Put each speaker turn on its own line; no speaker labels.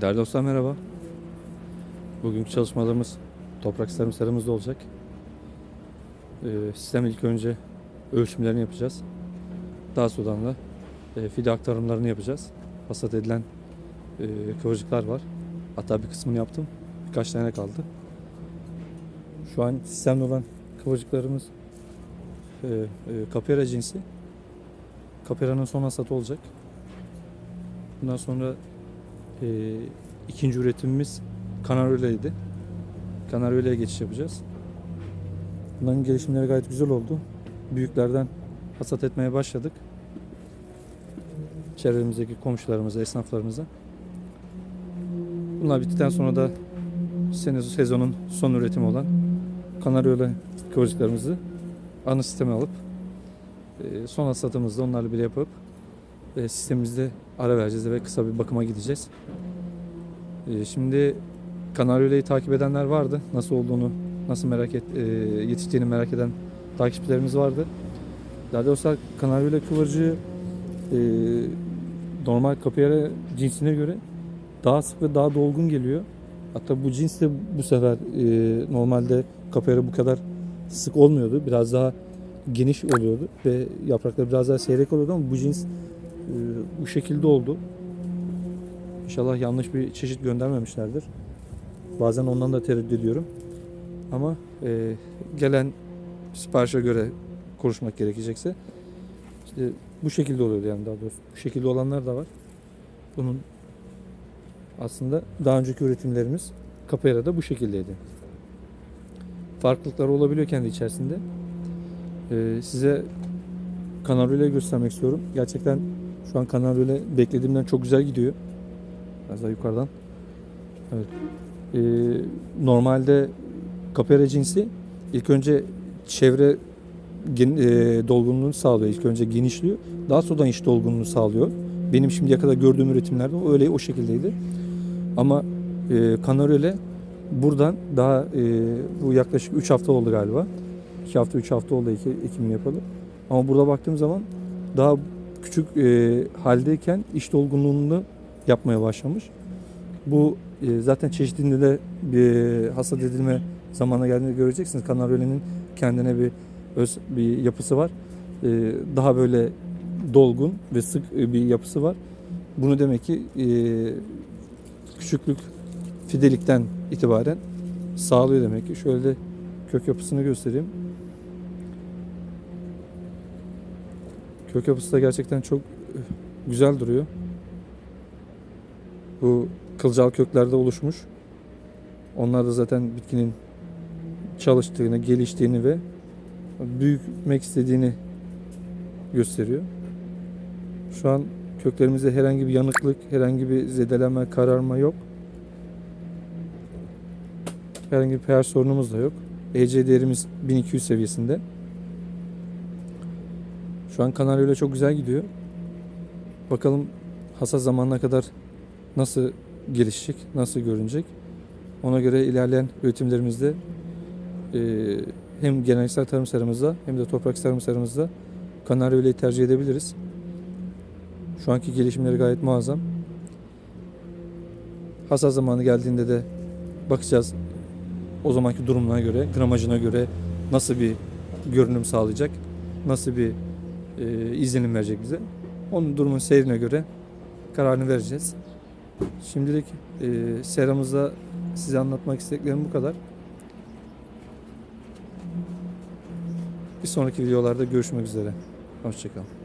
Değerli dostlar merhaba. Bugünkü çalışmalarımız toprak sistemi seramızda olacak. Ee, sistem ilk önce ölçümlerini yapacağız. Daha sonra da e, fide aktarımlarını yapacağız. Hasat edilen e, kıvırcıklar var. Hatta bir kısmını yaptım. Birkaç tane kaldı. Şu an sistemde olan kıvırcıklarımız e, e, kapera cinsi. Kapera'nın son hasatı olacak. Bundan sonra e, ikinci üretimimiz Kanaryole'ydi. Kanaryole'ye geçiş yapacağız. Bunların gelişimleri gayet güzel oldu. Büyüklerden hasat etmeye başladık. Çevremizdeki komşularımıza, esnaflarımıza. Bunlar bittikten sonra da sene sezonun son üretimi olan Kanaryole kıvırcıklarımızı ana sisteme alıp e, son hasatımızı da onlarla bir yapıp e, sistemimizde ara vereceğiz ve kısa bir bakıma gideceğiz. E, Şimdi Kanaryole'yi takip edenler vardı. Nasıl olduğunu, nasıl merak et, e, yetiştiğini merak eden takipçilerimiz vardı. Daha doğrusu Kanaryole kıvırcığı normal kapiyara cinsine göre daha sık ve daha dolgun geliyor. Hatta bu cins de bu sefer e, normalde kapiyara bu kadar sık olmuyordu. Biraz daha geniş oluyordu ve yaprakları biraz daha seyrek oluyordu ama bu cins bu şekilde oldu. İnşallah yanlış bir çeşit göndermemişlerdir. Bazen ondan da tereddüt ediyorum. Ama e, gelen siparişe göre konuşmak gerekecekse işte bu şekilde oluyordu yani daha doğrusu. Bu şekilde olanlar da var. Bunun aslında daha önceki üretimlerimiz Capoeira'da bu şekildeydi. Farklılıklar olabiliyor kendi içerisinde. Ee, size Kanaryo'yu göstermek istiyorum. Gerçekten şu an Kanaryo'yu beklediğimden çok güzel gidiyor. Biraz daha yukarıdan. Evet. Ee, normalde kapera cinsi ilk önce çevre gen, e, dolgunluğunu sağlıyor. İlk önce genişliyor. Daha sonradan iç dolgunluğunu sağlıyor. Benim şimdiye kadar gördüğüm üretimlerde öyle o şekildeydi. Ama e, Kanaryo'yle buradan daha e, bu yaklaşık 3 hafta oldu galiba. 2 hafta 3 hafta oldu ekimini yapalı. Ama burada baktığım zaman daha küçük e, haldeyken iç dolgunluğunu yapmaya başlamış. Bu e, zaten çeşitinde de bir hasat edilme zamanına geldiğinde göreceksiniz. Kanaryole'nin kendine bir öz bir yapısı var. E, daha böyle dolgun ve sık e, bir yapısı var. Bunu demek ki e, küçüklük fidelikten itibaren sağlıyor demek ki. Şöyle kök yapısını göstereyim. Kök yapısı da gerçekten çok e, güzel duruyor. Bu kılcal köklerde oluşmuş. Onlar da zaten bitkinin çalıştığını, geliştiğini ve büyümek istediğini gösteriyor. Şu an köklerimizde herhangi bir yanıklık, herhangi bir zedelenme, kararma yok. Herhangi bir pH sorunumuz da yok. EC değerimiz 1200 seviyesinde. Şu an kanaryoyla çok güzel gidiyor. Bakalım hasat zamanına kadar nasıl gelişecek, nasıl görünecek. Ona göre ilerleyen üretimlerimizde e, hem geleneksel tarım seramızda hem de toprak tarım seramızda kanaryoyla tercih edebiliriz. Şu anki gelişimleri gayet muazzam. Hasat zamanı geldiğinde de bakacağız o zamanki durumuna göre, gramajına göre nasıl bir görünüm sağlayacak, nasıl bir e, izlenim verecek bize. Onun durumun seyrine göre kararını vereceğiz. Şimdilik e, seramızda size anlatmak istediklerim bu kadar. Bir sonraki videolarda görüşmek üzere. Hoşçakalın.